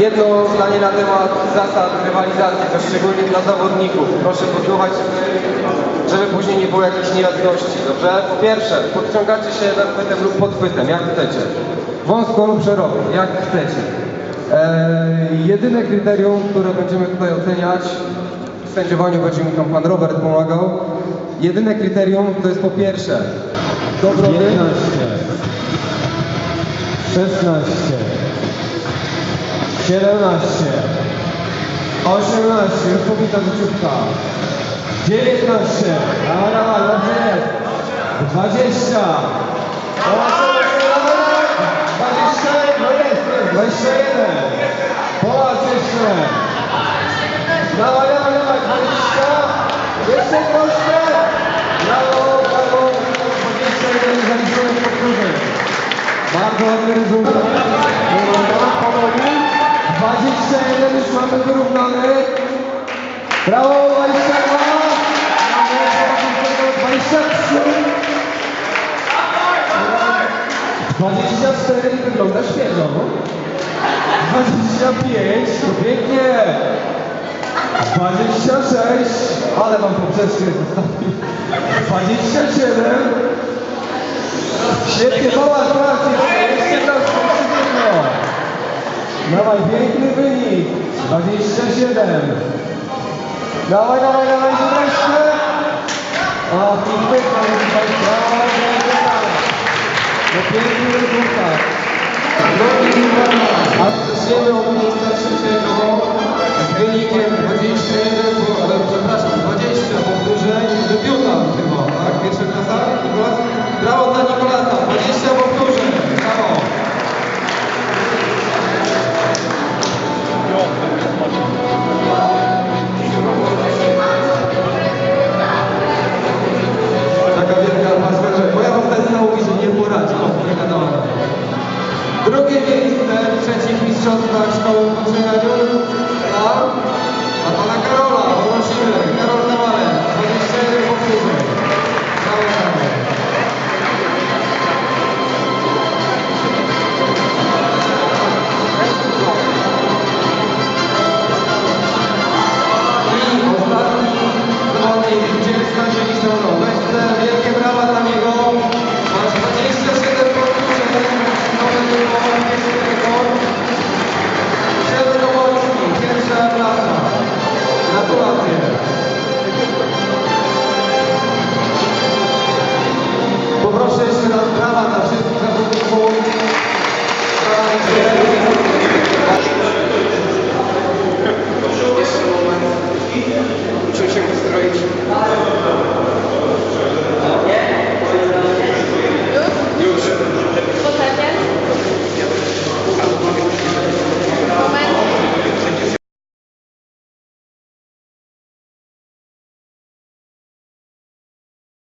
jedno zdanie na temat zasad rywalizacji, to szczególnie dla zawodników. Proszę posłuchać, żeby później nie było jakichś niejasności, dobrze? Po pierwsze, podciągacie się nadchwytem lub podchwytem, jak chcecie. Wąsko lub szeroko, jak chcecie. Eee, jedyne kryterium, które będziemy tutaj oceniać, w sędziowaniu będzie mi tam pan Robert pomagał. Jedyne kryterium to jest po pierwsze dobrobyt, 11, 16, 17, 18, już pobita rzuciówka, 19, dawaj, dawaj, dobrze jest, 20, o, 20, no jest, jest, 21, Polac jeszcze, dawaj, dawaj, dawaj, 20, jeszcze troszkę, brawo, brawo, 21 zaliczone w powtórze. Bardzo ładny rezultat. Brawo, 22. Mamy 23. 24 wygląda świeżo. 25, to pięknie. 26, ale mam poprzeczkę zostawił. 27. Świetnie, Tomasz, pracy. Jeszcze raz, jedno. Dawaj, piękny wynik. 27. Dawaj, dawaj, dawaj, wreszcie. A, piękny, ale brawo, brawo. No piękny rezultat. A zaczniemy od miejsca trzeciego z Drugie miejsce w trzecich mistrzostwach szkoły w poczynaniu dla,